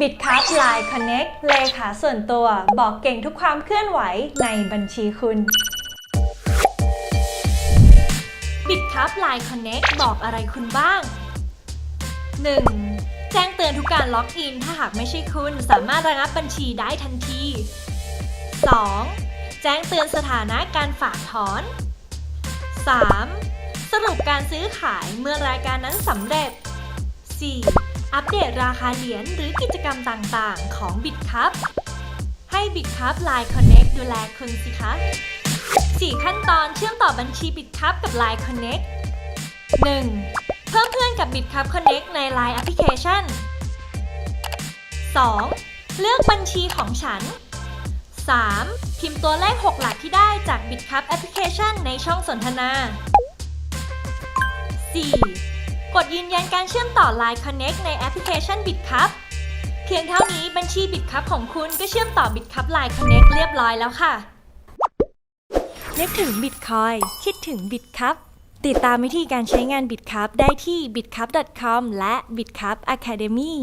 บิดคัพไลน์คอนเน็กเลขาส่วนตัวบอกเก่งทุกความเคลื่อนไหวในบัญชีคุณบิดคัพไลน์คอนเน็กบอกอะไรคุณบ้าง 1. แจ้งเตือนทุกการล็อกอิน ถ้าหากไม่ใช่คุณสามารถระงับบัญชีได้ทันที 2. แจ้งเตือนสถานะการฝากถอน 3. สรุปการซื้อขายเมื่อรายการนั้นสำเร็จ 4. อัปเดตราคาเหรียญหรือกิจกรรมต่างๆ ของ BitCup ให้ BitCup Line Connect ดูแลคุณสิคะ 4 ขั้นตอนเชื่อมต่อบัญชี BitCup กับ Line Connect 1. เพิ่มเพื่อนกับ BitCup Connect ใน Line Application 2. เลือกบัญชีของฉัน 3. พิมพ์ตัวเลข 6 หลักที่ได้จาก BitCup Application ในช่องสนทนา 4. กดยืนยันการเชื่อมต่อ Line Connect ในแอปพลิเคชัน BitCup เพียงเท่านี้บัญชี BitCup ของคุณก็เชื่อมต่อ BitCup Line Connect เรียบร้อยแล้วค่ะ นึกถึง Bitcoin คิดถึง BitCup ติดตามวิธีการใช้งาน BitCup ได้ที่ bitcup.com และ BitCup Academy